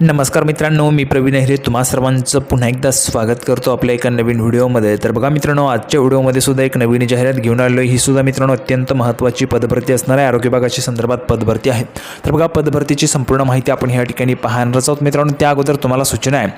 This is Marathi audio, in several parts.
नमस्कार मित्रांनो मी प्रवीण हेरे तुम्हा सर्वांचं पुन्हा एकदा स्वागत करतो आपल्या एका नवीन व्हिडिओमध्ये. तर बघा मित्रांनो आजच्या व्हिडिओमध्ये सुद्धा एक नवीन जाहिरात घेऊन आलो ही सुद्धा मित्रांनो अत्यंत महत्त्वाची पदभरती असणार आहे. आरोग्य विभागाची संदर्भात पदभरती आहे. तर बघा पदभरतीची संपूर्ण माहिती आपण ह्या ठिकाणी पाहणारच आहोत मित्रांनो. त्या अगोदर तुम्हाला सूचना आहे.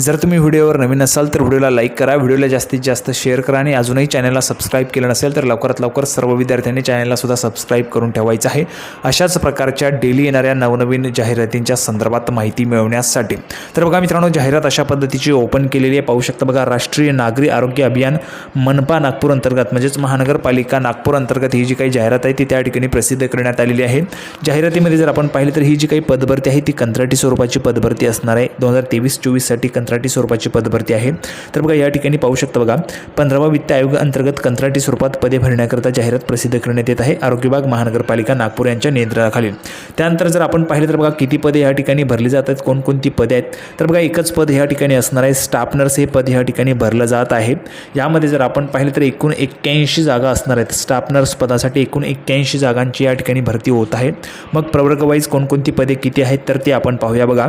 जर तुम्ही व्हिडिओवर नवीन असाल तर व्हिडिओला लाईक करा. व्हिडिओला जास्तीत जास्त शेअर करा आणि अजूनही चॅनलला सबस्क्राईब केलं नसेल तर लवकरात लवकर सर्व विद्यार्थ्यांनी चॅनलला सुद्धा सबस्क्राईब करून ठेवायचं आहे. अशाच प्रकारच्या डेली येणाऱ्या नवनवीन जाहिरातींच्या संदर्भात माहिती मिळवण्यासाठी तर बघा मित्रांनो जाहिरात अशा पद्धतीची ओपन केलेली आहे. पाहू शकता बघा राष्ट्रीय नागरी आरोग्य अभियान मनपा नागपूर अंतर्गत म्हणजेच महानगरपालिका नागपूर अंतर्गत ही जी काही जाहिरात आहे ती त्या ठिकाणी प्रसिद्ध करण्यात आलेली आहे. जाहिरातीमध्ये जर आपण पाहिले तर ही जी काही पदभरती आहे ती कंत्राटी स्वरूपाची पदभरती असणार आहे. दोन हजार तेवीस चोवीससाठी कंत्राटी स्वरूपाची पदभरती आहे. तर बघा या ठिकाणी पाहू शकता बघा पंधरावा वित्त आयोग अंतर्गत कंत्राटी स्वरूपात पदे भरण्याकरता जाहिरात प्रसिद्ध करण्यात येत आहे. आरोग्य विभाग महानगरपालिका नागपूर यांच्या नियंत्रणाखाली. त्यानंतर जर आपण पाहिलं तर बघा किती पदे या ठिकाणी भरली जातात कोणकोणती पदे आहेत? तर बघा एकच पद ह्या ठिकाणी असणार आहे. स्टाफ नर्स हे पद ह्या ठिकाणी भरलं जात आहे. यामध्ये जर आपण पाहिलं तर एकूण एक्क्याऐंशी जागा असणार आहेत. स्टाफ नर्स पदासाठी एकूण एक्क्याऐंशी जागांची या ठिकाणी भरती होत आहे. मग प्रवर्गवाईज कोणकोणती पदे किती आहेत? तर ते आपण पाहूया बघा.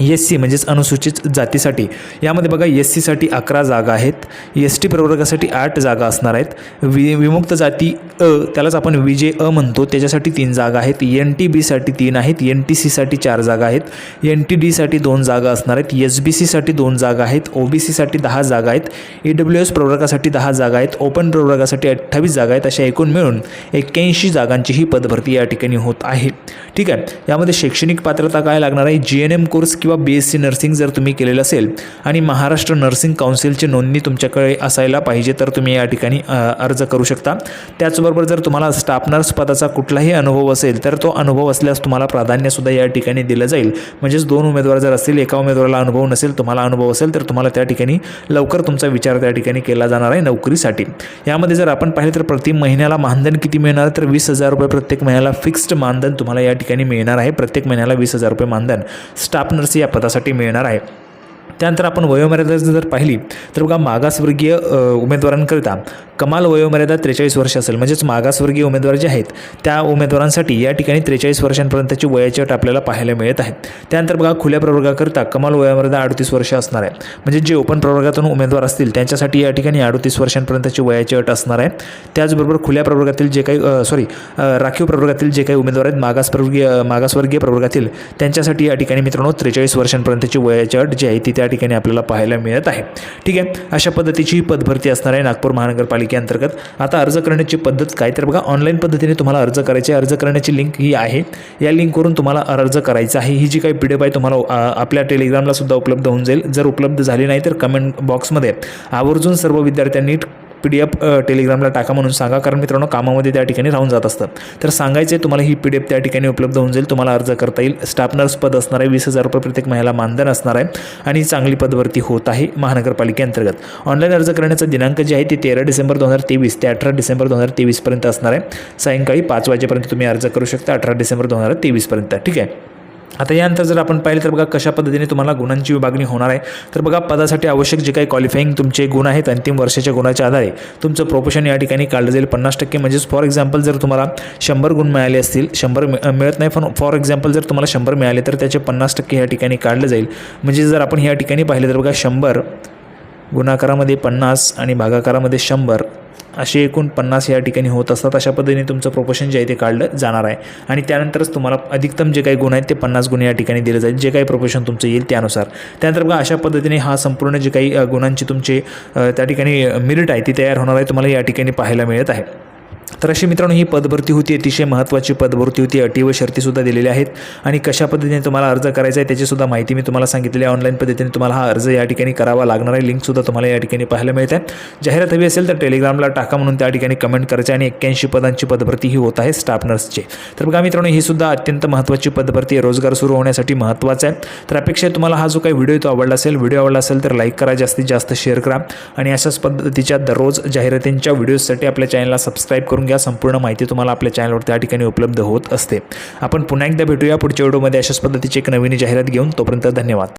एस सी म्हणजेच अनुसूचित जातीसाठी. यामध्ये बघा एस सीसाठी अकरा जागा आहेत. एस टी प्रवर्गासाठी आठ जागा असणार आहेत. वि विमुक्त जाती अ त्यालाच आपण विजे अ म्हणतो. त्याच्यासाठी तीन जागा आहेत. एन टी बीसाठी तीन आहेत. एन टी सीसाठी चार जागा आहेत. एन टी डीसाठी दोन जागा असणार आहेत. एस बी सीसाठी दोन जागा आहेत. ओ बी सीसाठी दहा जागा आहेत. ई डब्ल्यू एस प्रवर्गासाठी दहा जागा आहेत. ओपन प्रवर्गासाठी अठ्ठावीस जागा आहेत. अशा एकूण मिळून एक्क्याऐंशी जागांची ही पदभरती या ठिकाणी होत आहे. ठीक आहे. यामध्ये शैक्षणिक पात्रता काय लागणार आहे? जी एन एम कोर्स किंवा बी एस सी नर्सिंग जर तुम्ही केलेलं असेल आणि महाराष्ट्र नर्सिंग काउन्सिलची नोंदणी तुमच्याकडे असायला पाहिजे तर तुम्ही या ठिकाणी अर्ज करू शकता. त्याचबरोबर जर तुम्हाला स्टाफ नर्स पदाचा कुठलाही अनुभव असेल तर तो अनुभव असल्यास तुम्हाला प्राधान्यसुद्धा या ठिकाणी दिलं जाईल. म्हणजेच दोन उमेदवार जर असतील एका उमेदवाराला अनुभव नसेल तुम्हाला अनुभव असेल तर तुम्हाला त्या ठिकाणी लवकर तुमचा विचार त्या ठिकाणी केला जाणार आहे नोकरीसाठी. यामध्ये जर आपण पाहिलं तर प्रति महिन्याला मानधन किती मिळणार? तर वीस हजार रुपये प्रत्येक महिन्याला फिक्स्ड मानधन तुम्हाला या ठिकाणी मिळणार आहे. प्रत्येक महिन्याला वीस हजार रुपये मानधन. स्टाफ नर्स या पदासाठी मिळणार आहे. त्यानंतर आपण वयोमर्यादा जर पाहिली तर बघा मागासवर्गीय उमेदवारांकरिता कमाल वयोमर्यादा त्रेचाळीस वर्ष असेल. म्हणजेच मागासवर्गीय उमेदवार जे आहेत त्या उमेदवारांसाठी या ठिकाणी त्रेचाळीस वर्षांपर्यंतची वयाची अट आपल्याला पाहायला मिळत आहे. त्यानंतर बघा खुल्या प्रवर्गाकरिता कमाल वयोमर्यादा अडतीस वर्ष असणार आहे. म्हणजे जे ओपन प्रवर्गातून उमेदवार असतील त्यांच्यासाठी या ठिकाणी अडतीस वर्षांपर्यंतची वयाची अट असणार आहे. त्याचबरोबर खुल्या प्रवर्गातील जे काही सॉरी राखीव प्रवर्गातील जे काही उमेदवार आहेत मागास प्रवर्गीय मागासवर्गीय प्रवर्गातील त्यांच्यासाठी या ठिकाणी मित्रांनो त्रेचाळीस वर्षांपर्यंतची वयाची अट जी आहे ती त्या ठिकाणी आपल्याला पाहायला मिळत आहे. ठीक आहे? अशा पद्धतीची ही पदभरती असणार आहे नागपूर महानगरपालिकेअंतर्गत. आता अर्ज करण्याची पद्धत काय? तर बघा ऑनलाईन पद्धतीने तुम्हाला अर्ज करायचे अर्ज करण्याची लिंक ही आहे. या लिंकवरून तुम्हाला अर्ज करायचा आहे. ही जी काही पी डी आहे तुम्हाला आपल्या टेलिग्रामला सुद्धा उपलब्ध होऊन जाईल. जर उपलब्ध झाली नाही तर कमेंट बॉक्समध्ये आवर्जून सर्व विद्यार्थ्यांनी पी डी एफ टेलिग्रामला टाका म्हणून सांगा. कारण मित्रांनो कामामध्ये त्या ठिकाणी राहून जात असतात. तर सांगायचे तुम्हाला ही पी डी एफ त्या ठिकाणी उपलब्ध होऊन जाईल. तुम्हाला अर्ज करता येईल. स्टाफ नर्स पद असणार आहे. वीस हजार रुपये प्रत्येक महिला मानधन असणार आहे. आणि चांगली पदभरती होत आहे महानगरपालिकेअंतर्गत. ऑनलाईन अर्ज करण्याचा दिनांक जे आहे ते तेरा डिसेंबर दोन हजार तेवीस ते अठरा डिसेंबर दोन हजार तेवीसपर्यंत असणार आहे. सायंकाळी पाच वाजेपर्यंत तुम्ही अर्ज करू शकता. अठरा डिसेंबर दोन हजार तेवीसपर्यंत ठीक आहे? आता यानंतर जर आपण पाहिलं तर बघा कशा पद्धतीने तुम्हाला गुणांची विभागणी होणार आहे. तर बघा पदासाठी आवश्यक जे काही क्वालिफाईंग तुमचे गुण आहेत अंतिम वर्षाच्या गुणाच्या आधारे तुमचं प्रोफेशन या ठिकाणी काढलं जाईल. पन्नास टक्के म्हणजेच फॉर एक्झाम्पल जर तुम्हाला शंभर गुण मिळाले असतील शंभर मिळत नाही पण फॉर एक्झाम्पल जर तुम्हाला शंभर मिळाले तर त्याचे पन्नास टक्के या ठिकाणी काढलं जाईल. म्हणजे जर आपण या ठिकाणी पाहिलं तर बघा शंभर गुणाकारामध्ये पन्नास आणि भागाकारामध्ये शंभर असे एकूण पन्नास या ठिकाणी होत असतात. अशा पद्धतीने तुमचं प्रोपोशन जे आहे ते काढलं जाणार आहे. आणि त्यानंतरच तुम्हाला अधिकतम जे काही गुण आहेत ते पन्नास गुण या ठिकाणी दिले जाईल. जे काही प्रोपोशन तुमचं येईल त्यानुसार. त्यानंतर बघा अशा पद्धतीने हा संपूर्ण जे काही गुणांची तुमचे त्या ठिकाणी मिरिट आहे ती तयार होणार आहे. तुम्हाला या ठिकाणी पाहायला मिळत आहे. तर अशी मित्रांनो ही पदभरती होती अतिशय महत्त्वाची पदभरती होती. अटी व शर्तीसुद्धा दिलेल्या आहेत. आणि कशा पद्धतीने तुम्हाला अर्ज करायचा आहे त्याचीसुद्धा माहिती मी तुम्हाला सांगितलेली आहे. ऑनलाईन पद्धतीने तुम्हाला हा अर्ज या ठिकाणी करावा लागणार आहे. लिंकसुद्धा तुम्हाला या ठिकाणी पाहायला मिळते. जाहिरात हवी असेल तर टेलिग्रामला टाका म्हणून त्या ठिकाणी कमेंट करायचे आणि एक्क्याऐंशी पदांची पदभरती ही होत आहे स्टाफ नर्सची तर बघा मित्रांनो ही सुद्धा अत्यंत महत्त्वाची पदभरती आहे. रोजगार सुरू होण्यासाठी महत्त्वाचं आहे. तर अपेक्षा तुम्हाला हा जो काही व्हिडिओ तो आवडला असेल. व्हिडिओ आवडला असेल तर लाईक करा. जास्तीत जास्त शेअर करा. आणि अशाच पद्धतीच्या दररोज जाहिरातींच्या व्हिडिओजसाठी आपल्या चॅनलला सबस्क्राईब करून घ्या. संपूर्ण माहिती तुम्हाला आपल्या चॅनलवर त्या ठिकाणी उपलब्ध होत असते. आपण पुन्हा एकदा भेटूया पुढच्या व्हिडिओमध्ये. अशाच पद्धतीची एक नवीन जाहिरात घेऊन. तोपर्यंत धन्यवाद.